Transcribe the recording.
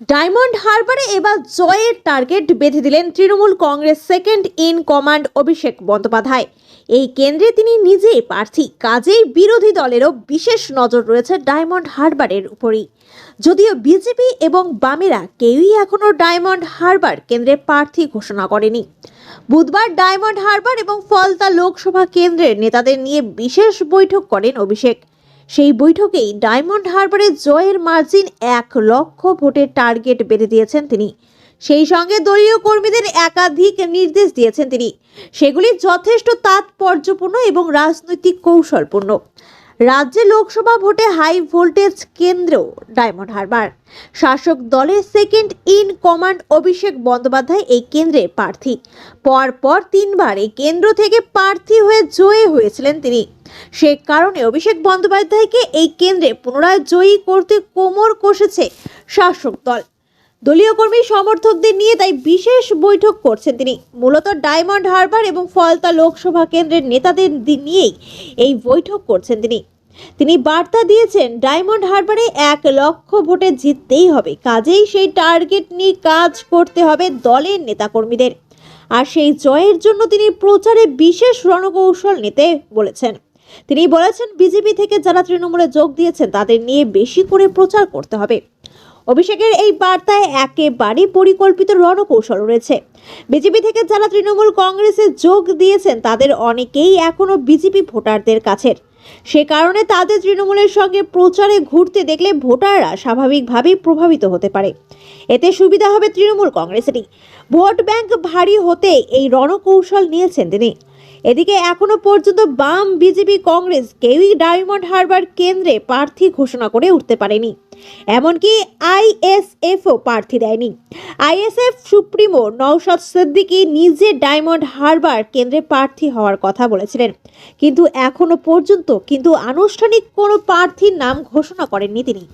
Diamond হারবারে এবার জয়ের target বেঁধে দিলেন Trinamool Congress second in command Abhishek Bandyopadhyay. এই কেন্দ্রে তিনি নিজেই প্রার্থী, কাজেই বিরোধী দলেরও বিশেষ নজর রয়েছে ডায়মন্ড হারবারের উপরই। যদিও বিজেপি এবং বামেরা কেউই এখনও ডায়মন্ড হারবার কেন্দ্রে প্রার্থী ঘোষণা করেনি। বুধবার ডায়মন্ড হারবার এবং ফলতা লোকসভা কেন্দ্রের নেতাদের নিয়ে বিশেষ বৈঠক করেন অভিষেক। সেই বৈঠকেই ডায়মন্ড হারবারে জয়ের মার্জিন এক লক্ষ ভোটের টার্গেট বেঁধে দিয়েছেন তিনি। সেই সঙ্গে দলীয় কর্মীদের একাধিক নির্দেশ দিয়েছেন তিনি। সেগুলি যথেষ্ট তাৎপর্যপূর্ণ এবং রাজনৈতিক কৌশলপূর্ণ। রাজ্যে লোকসভা ভোটে হাই ভোল্টেজ কেন্দ্র, ডায়মন্ড হারবার। শাসক দলের second in command Abhishek Bandyopadhyay এই কেন্দ্রে প্রার্থী। পর পর তিনবার এই কেন্দ্র থেকে প্রার্থী হয়ে জয়ী হয়েছিলেন তিনি। সে কারণে অভিষেক বন্দ্যোপাধ্যায়কে এই কেন্দ্রে পুনরায় জয়ী করতে কোমর কষেছে শাসক দল। দলীয় কর্মী সমর্থকদের নিয়ে তাই বিশেষ বৈঠক করছেন তিনি। মূলত ডায়মন্ড হারবার এবং ফলতা লোকসভা কেন্দ্রের নেতাদের নিয়েই এই বৈঠক করছেন তিনি। তিনি বার্তা দিয়েছেন, ডায়মন্ড হারবারে এক লক্ষ ভোটে জিততেই হবে। কাজেই সেই টার্গেট নিয়ে কাজ করতে হবে দলের নেতাকর্মীদের। আর সেই জয়ের জন্য তিনি প্রচারে বিশেষ রণকৌশল নিতে বলেছেন। তিনি বলেছেন, বিজেপি থেকে যারা তৃণমূলে যোগ দিয়েছেন, তাদের নিয়ে বেশি করে প্রচার করতে হবে। অভিষেকের এই বার্তায় একেবারে পরিকল্পিত রণকৌশল রয়েছে। বিজেপি থেকে যারা তৃণমূল কংগ্রেসে যোগ দিয়েছেন, তাদের অনেকেই এখনও বিজেপি ভোটারদের কাছের। সে কারণে তাদের তৃণমূলের সঙ্গে প্রচারে ঘুরতে দেখলে ভোটাররা স্বাভাবিকভাবেই প্রভাবিত হতে পারে। এতে সুবিধা হবে তৃণমূল কংগ্রেসেরই। ভোট ব্যাংক ভারী হতে এই রণকৌশল নিয়েছেন তিনি। এদিকে এখনও পর্যন্ত বাম বিজেপি কংগ্রেস কেউই ডায়মন্ড হারবার কেন্দ্রে প্রার্থী ঘোষণা করে উঠতে পারেনি। এমনকি আইএসএফও প্রার্থী দেয়নি। আইএসএফ, সুপ্রিমো, নওশাদ সিদ্দিকী নিজে ডায়মন্ড হারবার কেন্দ্রে প্রার্থী হওয়ার কথা বলেছিলেন। কিন্তু এখনও পর্যন্ত কিন্তু আনুষ্ঠানিক কোনো প্রার্থীর নাম ঘোষণা করেননি তিনি।